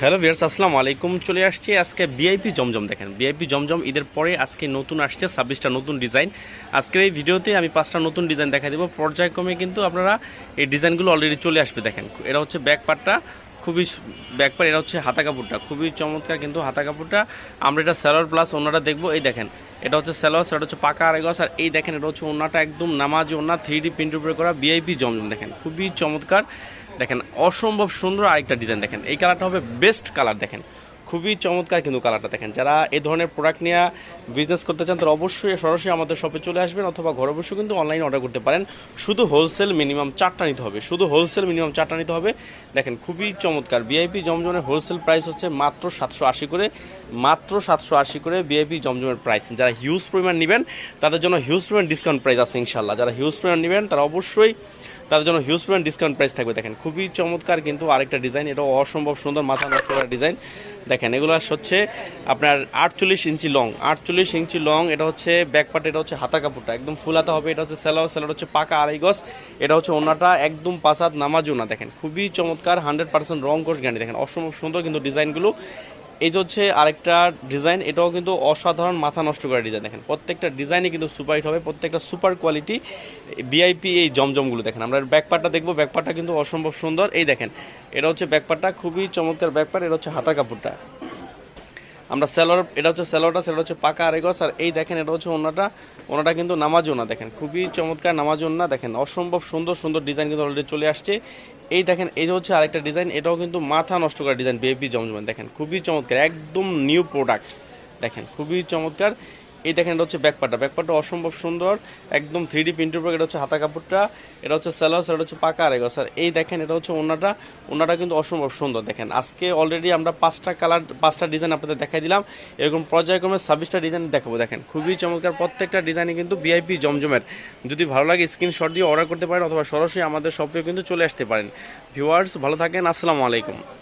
Hello viewers আসসালামু আলাইকুম। চলে আসছি আজকে বিআইপি জমজম দেখেন। বিআইপি জমজম, ঈদের পরে আজকে নতুন আসছে, ছাব্বিশটা নতুন ডিজাইন। আজকের এই ভিডিওতে আমি পাঁচটা নতুন ডিজাইন দেখা দেবো। পর্যায়ক্রমে কিন্তু আপনারা এই ডিজাইনগুলো অলরেডি চলে আসবে দেখেন। এটা হচ্ছে ব্যাক পার্টটা খুবই ব্যাক পার্ট এটা হচ্ছে হাতা কাপড়টা। খুবই চমৎকার কিন্তু হাতা কাপড়টা। আমরা এটা স্যালোয়ার প্লাস ওনারা দেখব। এই দেখেন, এটা হচ্ছে স্যালোয়ার সেটা হচ্ছে পাকা আড়াইগস আর এই দেখেন, এটা হচ্ছে ওনাটা একদম নামাজ ওনা থ্রি ডি প্রিন্টের উপরে করা বিআইপি জমজম দেখেন। খুবই চমৎকার। দেখেন, অসম্ভব সুন্দর আরেকটা ডিজাইন দেখেন। এই কালারটা হবে বেস্ট কালার দেখেন। খুবই চমৎকার কিন্তু কালারটা দেখেন। যারা এই ধরনের প্রোডাক্ট নিয়ে বিজনেস করতে চান, তারা অবশ্যই সরাসরি আমাদের শপে চলে আসবেন অথবা ঘরে বসে কিন্তু অনলাইনে অর্ডার করতে পারেন। শুধু হোলসেল মিনিমাম চারটা নিতে হবে। শুধু হোলসেল মিনিমাম চারটা নিতে হবে। দেখেন, খুবই চমৎকার। বিআইপি জমজমের হোলসেল প্রাইস হচ্ছে মাত্র সাতশো আশি করে। মাত্র সাতশো আশি করে বিআইপি জমজমের প্রাইস যারা হিউজ পরিমাণ নেবেন, তাদের জন্য হিউজ পরিমাণ ডিসকাউন্ট প্রাইস আছে ইনশাল্লাহ যারা হিউজ পরিমাণ নেবেন, তারা অবশ্যই তাদের জন্য হিউজ পরিমাণ ডিসকাউন্ট প্রাইস থাকবে। দেখেন, খুবই চমৎকার কিন্তু আরেকটা ডিজাইন এটা অসম্ভব সুন্দর, মাথা নষ্ট করা ডিজাইন দেখেন, এগুলো হচ্ছে আপনার আটচল্লিশ ইঞ্চি লং আটচল্লিশ ইঞ্চি লং এটা হচ্ছে ব্যাক পার্ট এটা হচ্ছে হাতা কাপড়টা। একদম ফুল হাতা হবে, এটা হচ্ছে স্যালার স্যালার হচ্ছে পাকা আড়াই গজ। এটা হচ্ছে ওনাটা একদম পাসাদ নামাজও না দেখেন, খুবই চমৎকার হান্ড্রেড পার্সেন্ট রং কোর্স গ্যান্ডি দেখেন, অসম্ভব সুন্দর কিন্তু ডিজাইনগুলো এই যে হচ্ছে আরেকটা ডিজাইন, এটাও কিন্তু অসাধারণ মাথা নষ্ট করা ডিজাইন। দেখেন, প্রত্যেকটা ডিজাইনই কিন্তু সুপার হিট হবে, প্রত্যেকটা সুপার কোয়ালিটি বিআইপি এই জমজমগুলো দেখেন। আমরা ব্যাকপারটা দেখব ব্যাকপারটা কিন্তু অসম্ভব সুন্দর। এই দেখেন, এটা হচ্ছে ব্যাকপারটা খুবই চমৎকার ব্যাকপার এটা হচ্ছে হাতা কাপড়টা। আমরা স্যালোর এটা হচ্ছে স্যালোটা সেটা হচ্ছে পাকা আরেগস আর এই দেখেন এটা হচ্ছে ওনাটা। ওনাটা কিন্তু নামাজ ওনা, দেখেন, খুবই চমৎকার নামাজ ওনা, দেখেন, অসম্ভব সুন্দর সুন্দর ডিজাইন কিন্তু অলরেডি চলে আসছে। এই দেখেন, এই হচ্ছে আরেকটা ডিজাইন, এটাও কিন্তু মাথা নষ্ট করা ডিজাইন, বেবি জমজমেন দেখেন, খুবই চমৎকার, একদম নিউ প্রোডাক্ট দেখেন, খুবই চমৎকার। এই দেখেন, এটা হচ্ছে ব্যাকপাটা ব্যাকপাটা অসম্ভব সুন্দর, একদম থ্রি ডি প্রিন্টের উপর, এটা হচ্ছে হাতা কাপড়টা, এটা হচ্ছে স্যালোয়ার এটা হচ্ছে পাকা আরেগো স্যার এই দেখেন, এটা হচ্ছে ওনাটা ওনাটা কিন্তু অসম্ভব সুন্দর, দেখেন। আজকে অলরেডি আমরা পাঁচটা কালার পাঁচটা ডিজাইন আপনাদের দেখাই দিলাম। এরকম পর্যায়ক্রমে ছাব্বিশটা ডিজাইন দেখাবো, দেখেন। খুবই চমৎকার, প্রত্যেকটা ডিজাইনে কিন্তু ভিআইপি জমজমের। যদি ভালো লাগে স্ক্রিনশট দিয়ে অর্ডার করতে পারেন, অথবা সরাসরি আমাদের শপে কিন্তু চলে আসতে পারেন। ভিউয়ার্স ভালো থাকেন, আসসালামু আলাইকুম।